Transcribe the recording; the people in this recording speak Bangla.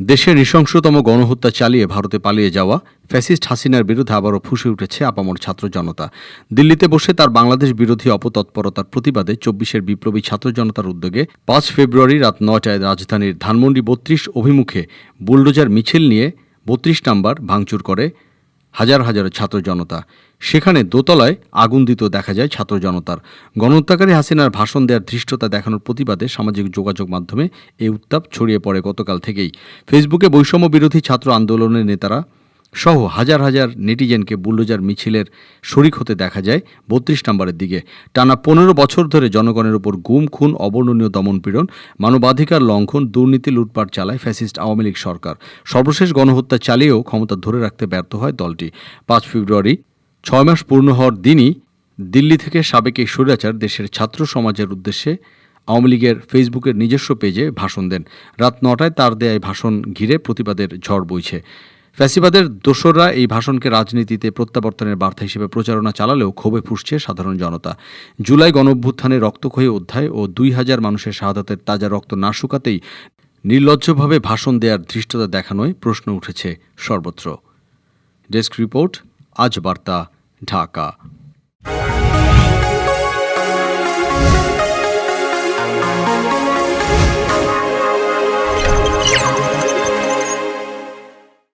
দেশের নৃশংসতম গণহত্যা চালিয়ে ভারতে পালিয়ে যাওয়া ফ্যাসিস্ট হাসিনার বিরুদ্ধে আবারও ফুসে উঠেছে আপামর ছাত্র জনতা। দিল্লিতে বসে তার বাংলাদেশ বিরোধী অপতৎপরতার প্রতিবাদে চব্বিশের বিপ্লবী ছাত্র জনতার উদ্যোগে পাঁচ ফেব্রুয়ারি রাত নয়টায় রাজধানীর ধানমন্ডি বত্রিশ অভিমুখে বুলডোজার মিছিল নিয়ে বত্রিশ নাম্বার ভাঙচুর করে হাজার হাজার ছাত্র জনতা। সেখানে দোতলায় আগুন দিতেও দেখা যায় ছাত্র জনতার। গণহত্যাকারী হাসিনার ভাষণ দেওয়ার ধৃষ্টতা দেখানোর প্রতিবাদে সামাজিক যোগাযোগ মাধ্যমে এই উত্তাপ ছড়িয়ে পড়ে গতকাল থেকেই। ফেসবুকে বৈষম্য বিরোধী ছাত্র আন্দোলনের নেতারা সহ হাজার হাজার নেটিজেনকে বুলডোজার মিছিলের শরিক হতে দেখা যায় বত্রিশ নম্বরের দিকে। টানা পনেরো বছর ধরে জনগণের উপর গুম, খুন, অবর্ণনীয় দমনপীড়ন মানবাধিকার লঙ্ঘন, দুর্নীতি, লুটপাট চালায় ফ্যাসিস্ট আওয়ামী লীগ সরকার। সর্বশেষ গণহত্যা চালিয়েও ক্ষমতা ধরে রাখতে ব্যর্থ হয় দলটি। পাঁচ ফেব্রুয়ারি, ছয় মাস পূর্ণ হওয়ার দিনই দিল্লি থেকে সাবেক এই স্বৈরাচার দেশের ছাত্র সমাজের উদ্দেশ্যে আওয়ামী লীগের ফেসবুকের নিজস্ব পেজে ভাষণ দেন। রাত নটায় তার দেয় ভাষণ ঘিরে প্রতিবাদের ঝড় বইছে। ফ্যাসিবাদের দোসররা এই ভাষণকে রাজনীতিতে প্রত্যাবর্তনের বার্তা হিসেবে প্রচারণা চালালেও ক্ষোভে ফুসছে সাধারণ জনতা। জুলাই গণঅভ্যুত্থানে রক্তক্ষয়ী অধ্যায় ও দুই হাজার মানুষের শাহাদাতের তাজা রক্ত না শুকাতেই নির্লজ্জভাবে ভাষণ দেওয়ার ধৃষ্টতা দেখানোয় প্রশ্ন উঠেছে সর্বত্র। ডেস্ক রিপোর্ট, আজ বার্তা, ঢাকা।